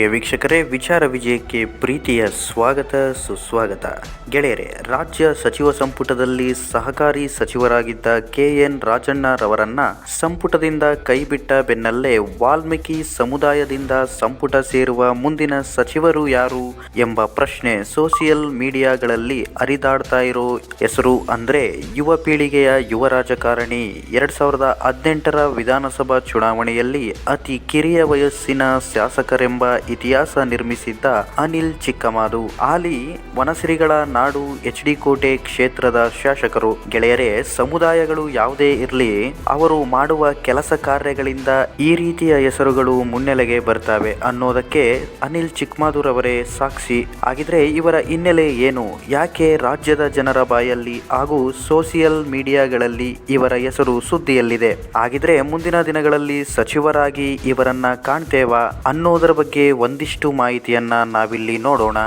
ಪ್ರಿಯ ವೀಕ್ಷಕರೇ, ವಿಚಾರ ವಿಜಯಕ್ಕೆ ಪ್ರೀತಿಯ ಸ್ವಾಗತ, ಸುಸ್ವಾಗತ. ಗೆಳೆಯರೆ, ರಾಜ್ಯ ಸಚಿವ ಸಂಪುಟದಲ್ಲಿ ಸಹಕಾರಿ ಸಚಿವರಾಗಿದ್ದ ಕೆ ಎನ್ ರಾಜಣ್ಣರವರನ್ನ ಸಂಪುಟದಿಂದ ಕೈಬಿಟ್ಟ ಬೆನ್ನಲ್ಲೇ ವಾಲ್ಮೀಕಿ ಸಮುದಾಯದಿಂದ ಸಂಪುಟ ಸೇರುವ ಮುಂದಿನ ಸಚಿವರು ಯಾರು ಎಂಬ ಪ್ರಶ್ನೆ ಸೋಷಿಯಲ್ ಮೀಡಿಯಾಗಳಲ್ಲಿ ಹರಿದಾಡ್ತಾ ಇರೋ ಹೆಸರು ಅಂದ್ರೆ ಯುವ ಪೀಳಿಗೆಯ ಯುವ ರಾಜಕಾರಣಿ. ಎರಡ್ ಸಾವಿರದ ಹದಿನೆಂಟರ ವಿಧಾನಸಭಾ ಚುನಾವಣೆಯಲ್ಲಿ ಅತಿ ಕಿರಿಯ ವಯಸ್ಸಿನ ಶಾಸಕರೆಂಬ ಇತಿಹಾಸ ನಿರ್ಮಿಸಿದ್ದ ಅನಿಲ್ ಚಿಕ್ಕಮಾದು. ಆಲಿ ವನಸಿರಿಗಳ ನಾಡು ಎಚ್ ಡಿ ಕೋಟೆ ಕ್ಷೇತ್ರದ ಶಾಸಕರು. ಗೆಳೆಯರೇ, ಸಮುದಾಯಗಳು ಯಾವುದೇ ಇರಲಿ, ಅವರು ಮಾಡುವ ಕೆಲಸ ಕಾರ್ಯಗಳಿಂದ ಈ ರೀತಿಯ ಹೆಸರುಗಳು ಮುನ್ನೆಲೆಗೆ ಬರ್ತವೆ ಅನ್ನೋದಕ್ಕೆ ಅನಿಲ್ ಚಿಕ್ಕಮಾದೂರ್ ಅವರೇ ಸಾಕ್ಷಿ. ಆಗಿದ್ರೆ ಇವರ ಹಿನ್ನೆಲೆ ಏನು? ಯಾಕೆ ರಾಜ್ಯದ ಜನರ ಬಾಯಲ್ಲಿ ಹಾಗೂ ಸೋಷಿಯಲ್ ಮೀಡಿಯಾಗಳಲ್ಲಿ ಇವರ ಹೆಸರು ಸುದ್ದಿಯಲ್ಲಿದೆ? ಆಗಿದ್ರೆ ಮುಂದಿನ ದಿನಗಳಲ್ಲಿ ಸಚಿವರಾಗಿ ಇವರನ್ನ ಕಾಣ್ತೇವಾ ಅನ್ನೋದರ ಬಗ್ಗೆ ಒಂದಿಷ್ಟು ಮಾಹಿತಿಯನ್ನು ನಾವಿಲ್ಲಿ ನೋಡೋಣ.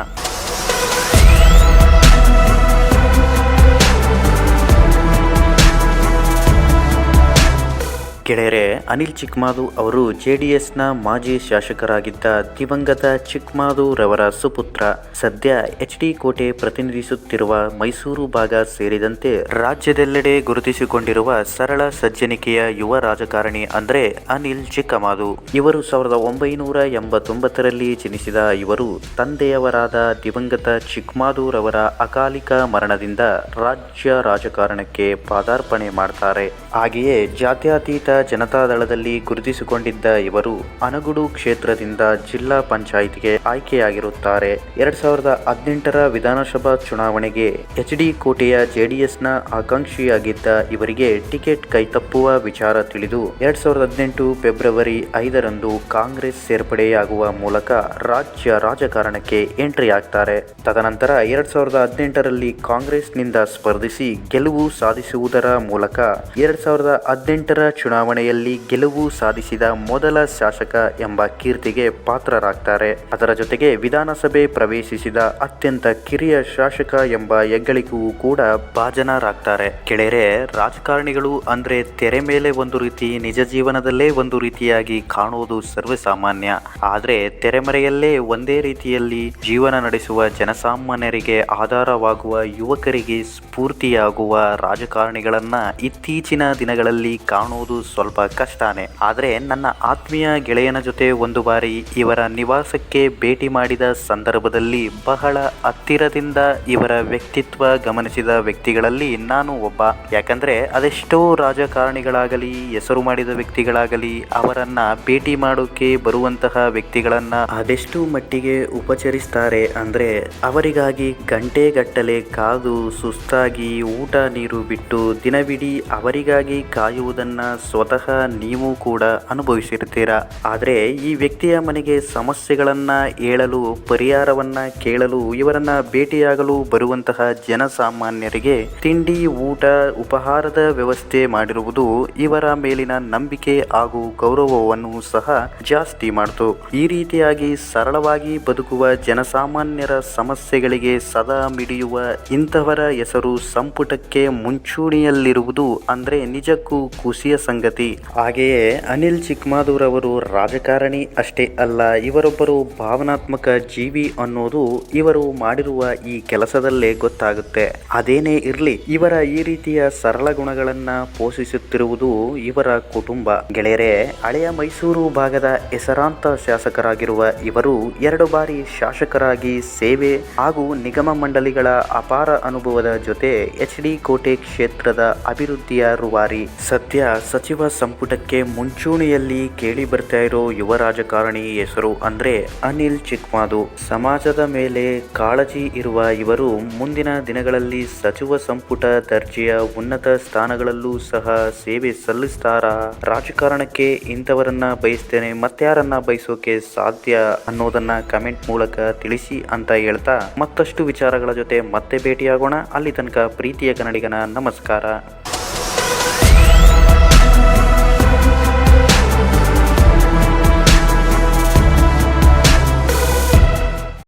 ಗೆಳೆಯರೆ, ಅನಿಲ್ ಚಿಕ್ಮಾದು ಅವರು ಜೆ ಡಿ ಎಸ್ನ ಮಾಜಿ ಶಾಸಕರಾಗಿದ್ದ ದಿವಂಗತ ಚಿಕ್ಮಾದು ರವರ ಸುಪುತ್ರ. ಸದ್ಯ ಎಚ್ ಡಿ ಕೋಟೆ ಪ್ರತಿನಿಧಿಸುತ್ತಿರುವ ಮೈಸೂರು ಭಾಗ ಸೇರಿದಂತೆ ರಾಜ್ಯದೆಲ್ಲೆಡೆ ಗುರುತಿಸಿಕೊಂಡಿರುವ ಸರಳ ಸಜ್ಜನಿಕೆಯ ಯುವ ರಾಜಕಾರಣಿ ಅಂದರೆ ಅನಿಲ್ ಚಿಕ್ಕಮಾದು. ಇವರು ಸಾವಿರದ ಒಂಬೈನೂರ ಎಂಬತ್ತೊಂಬತ್ತರಲ್ಲಿ ಜನಿಸಿದ ಇವರು ತಂದೆಯವರಾದ ದಿವಂಗತ ಚಿಕ್ಮಾದು ರವರ ಅಕಾಲಿಕ ಮರಣದಿಂದ ರಾಜ್ಯ ರಾಜಕಾರಣಕ್ಕೆ ಪಾದಾರ್ಪಣೆ ಮಾಡ್ತಾರೆ. ಹಾಗೆಯೇ ಜಾತ್ಯತೀತ ಜನತಾದಳದಲ್ಲಿ ಗುರುತಿಸಿಕೊಂಡಿದ್ದ ಇವರು ಅನಗುಡು ಕ್ಷೇತ್ರದಿಂದ ಜಿಲ್ಲಾ ಪಂಚಾಯಿತಿಗೆ ಆಯ್ಕೆಯಾಗಿರುತ್ತಾರೆ. ಎರಡ್ ಸಾವಿರದ ಹದಿನೆಂಟರ ವಿಧಾನಸಭಾ ಚುನಾವಣೆಗೆ ಎಚ್ ಡಿ ಕೋಟೆಯ ಜೆಡಿಎಸ್ನ ಆಕಾಂಕ್ಷಿಯಾಗಿದ್ದ ಇವರಿಗೆ ಟಿಕೆಟ್ ಕೈತಪ್ಪುವ ವಿಚಾರ ತಿಳಿದು ಎರಡ್ ಸಾವಿರದ ಹದಿನೆಂಟು ಫೆಬ್ರವರಿ ಐದರಂದು ಕಾಂಗ್ರೆಸ್ ಸೇರ್ಪಡೆಯಾಗುವ ಮೂಲಕ ರಾಜ್ಯ ರಾಜಕಾರಣಕ್ಕೆ ಎಂಟ್ರಿ ಆಗ್ತಾರೆ. ತದನಂತರ ಎರಡ್ ಸಾವಿರದ ಹದಿನೆಂಟರಲ್ಲಿ ಕಾಂಗ್ರೆಸ್ನಿಂದ ಸ್ಪರ್ಧಿಸಿ ಗೆಲುವು ಸಾಧಿಸುವುದರ ಮೂಲಕ ಎರಡ್ ಸಾವಿರದ ಹದಿನೆಂಟರ ಚುನಾವಣೆಯಲ್ಲಿ ಗೆಲುವು ಸಾಧಿಸಿದ ಮೊದಲ ಶಾಸಕ ಎಂಬ ಕೀರ್ತಿಗೆ ಪಾತ್ರರಾಗ್ತಾರೆ. ಅದರ ಜೊತೆಗೆ ವಿಧಾನಸಭೆ ಪ್ರವೇಶಿಸಿದ ಅತ್ಯಂತ ಕಿರಿಯ ಶಾಸಕ ಎಂಬ ಹೆಗ್ಗಳಿಕೆಗೂ ಕೂಡ ಭಾಜನರಾಗ್ತಾರೆ. ಕೆಳೆರೆ, ರಾಜಕಾರಣಿಗಳು ಅಂದ್ರೆ ತೆರೆ ಮೇಲೆ ಒಂದು ರೀತಿ ನಿಜ ಜೀವನದಲ್ಲೇ ಒಂದು ರೀತಿಯಾಗಿ ಕಾಣುವುದು ಸರ್ವಸಾಮಾನ್ಯ. ಆದರೆ ತೆರೆಮರೆಯಲ್ಲೇ ಒಂದೇ ರೀತಿಯಲ್ಲಿ ಜೀವನ ನಡೆಸುವ ಜನಸಾಮಾನ್ಯರಿಗೆ ಆಧಾರವಾಗುವ ಯುವಕರಿಗೆ ಸ್ಫೂರ್ತಿಯಾಗುವ ರಾಜಕಾರಣಿಗಳನ್ನ ಇತ್ತೀಚಿನ ದಿನಗಳಲ್ಲಿ ಕಾಣುವುದು ಸ್ವಲ್ಪ ಕಷ್ಟನೇ. ಆದರೆ ನನ್ನ ಆತ್ಮೀಯ ಗೆಳೆಯನ ಜೊತೆ ಒಂದು ಬಾರಿ ಇವರ ನಿವಾಸಕ್ಕೆ ಭೇಟಿ ಮಾಡಿದ ಸಂದರ್ಭದಲ್ಲಿ ಬಹಳ ಹತ್ತಿರದಿಂದ ಇವರ ವ್ಯಕ್ತಿತ್ವ ಗಮನಿಸಿದ ವ್ಯಕ್ತಿಗಳಲ್ಲಿ ನಾನು ಒಬ್ಬ. ಯಾಕಂದ್ರೆ ಅದೆಷ್ಟೋ ರಾಜಕಾರಣಿಗಳಾಗಲಿ, ಹೆಸರು ಮಾಡಿದ ವ್ಯಕ್ತಿಗಳಾಗಲಿ ಅವರನ್ನ ಭೇಟಿ ಮಾಡೋಕೆ ಬರುವಂತಹ ವ್ಯಕ್ತಿಗಳನ್ನ ಅದೆಷ್ಟು ಮಟ್ಟಿಗೆ ಉಪಚರಿಸ್ತಾರೆ. ಅಂದ್ರೆ ಅವರಿಗಾಗಿ ಗಂಟೆಗಟ್ಟಲೆ ಕಾದು ಸುಸ್ತಾಗಿ ಊಟ ನೀರು ಬಿಟ್ಟು ದಿನವಿಡೀ ಅವರಿಗಾಗಿ ಕಾಯುವುದನ್ನ ಸ್ವತಃ ನೀವು ಕೂಡ ಅನುಭವಿಸಿರ್ತೀರಾ ಆದರೆ ಈ ವ್ಯಕ್ತಿಯ ಮನೆಗೆ ಸಮಸ್ಯೆಗಳನ್ನು ಹೇಳಲು, ಪರಿಹಾರವನ್ನ ಕೇಳಲು, ಇವರನ್ನ ಭೇಟಿಯಾಗಲು ಬರುವಂತಹ ಜನಸಾಮಾನ್ಯರಿಗೆ ತಿಂಡಿ, ಊಟ, ಉಪಹಾರದ ವ್ಯವಸ್ಥೆ ಮಾಡಿರುವುದು ಇವರ ಮೇಲಿನ ನಂಬಿಕೆ ಹಾಗೂ ಗೌರವವನ್ನು ಸಹ ಜಾಸ್ತಿ ಮಾಡಿತು. ಈ ರೀತಿಯಾಗಿ ಸರಳವಾಗಿ ಬದುಕುವ ಜನಸಾಮಾನ್ಯರ ಸಮಸ್ಯೆಗಳಿಗೆ ಸದಾ ಮಿಡಿಯುವ ಇಂತಹವರ ಹೆಸರು ಸಂಪುಟಕ್ಕೆ ಮುಂಚೂಣಿಯಲ್ಲಿರುವುದು ಅಂದ್ರೆ ನಿಜಕ್ಕೂ ಖುಷಿಯ ಸಂಗತಿ. ಹಾಗೆಯೇ ಅನಿಲ್ ಚಿಕ್ಮಾದೂರ್ ಅವರು ರಾಜಕಾರಣಿ ಅಷ್ಟೇ ಅಲ್ಲ, ಇವರೊಬ್ಬರು ಭಾವನಾತ್ಮಕ ಜೀವಿ ಅನ್ನೋದು ಇವರು ಮಾಡಿರುವ ಈ ಕೆಲಸದಲ್ಲೇ ಗೊತ್ತಾಗುತ್ತೆ. ಅದೇನೇ ಇರಲಿ, ಇವರ ಈ ರೀತಿಯ ಸರಳ ಗುಣಗಳನ್ನ ಪೋಷಿಸುತ್ತಿರುವುದು ಇವರ ಕುಟುಂಬ. ಗೆಳೆಯರೆ, ಹಳೆಯ ಮೈಸೂರು ಭಾಗದ ಹೆಸರಾಂತ ಶಾಸಕರಾಗಿರುವ ಇವರು ಎರಡು ಬಾರಿ ಶಾಸಕರಾಗಿ ಸೇವೆ ಹಾಗೂ ನಿಗಮ ಮಂಡಳಿಗಳ ಅಪಾರ ಅನುಭವದ ಜೊತೆ ಎಚ್ ಡಿ ಕೋಟೆ ಕ್ಷೇತ್ರದ ಅಭಿವೃದ್ಧಿಯ ರುವಾರಿ. ಸದ್ಯ ಸಚಿವ ಸಂಪುಟಕ್ಕೆ ಮುಂಚೂಣಿಯಲ್ಲಿ ಕೇಳಿ ಬರ್ತಾ ಇರೋ ಯುವ ರಾಜಕಾರಣಿ ಹೆಸರು ಅಂದ್ರೆ ಅನಿಲ್ ಚಿಕ್ಮಾದು. ಸಮಾಜದ ಮೇಲೆ ಕಾಳಜಿ ಇರುವ ಇವರು ಮುಂದಿನ ದಿನಗಳಲ್ಲಿ ಸಚಿವ ಸಂಪುಟ ದರ್ಜೆಯ ಉನ್ನತ ಸ್ಥಾನಗಳಲ್ಲೂ ಸಹ ಸೇವೆ ಸಲ್ಲಿಸ್ತಾರಾ? ರಾಜಕಾರಣಕ್ಕೆ ಇಂಥವರನ್ನ ಬಯಸ್ತೇನೆ, ಮತ್ತಾರನ್ನ ಬಯಸೋಕೆ ಸಾಧ್ಯ ಅನ್ನೋದನ್ನ ಕಮೆಂಟ್ ಮೂಲಕ ತಿಳಿಸಿ ಅಂತ ಹೇಳ್ತಾ ಮತ್ತಷ್ಟು ವಿಚಾರಗಳ ಜೊತೆ ಮತ್ತೆ ಭೇಟಿಯಾಗೋಣ. ಅಲ್ಲಿ ತನಕ ಪ್ರೀತಿಯ ಕನ್ನಡಿಗನ ನಮಸ್ಕಾರ.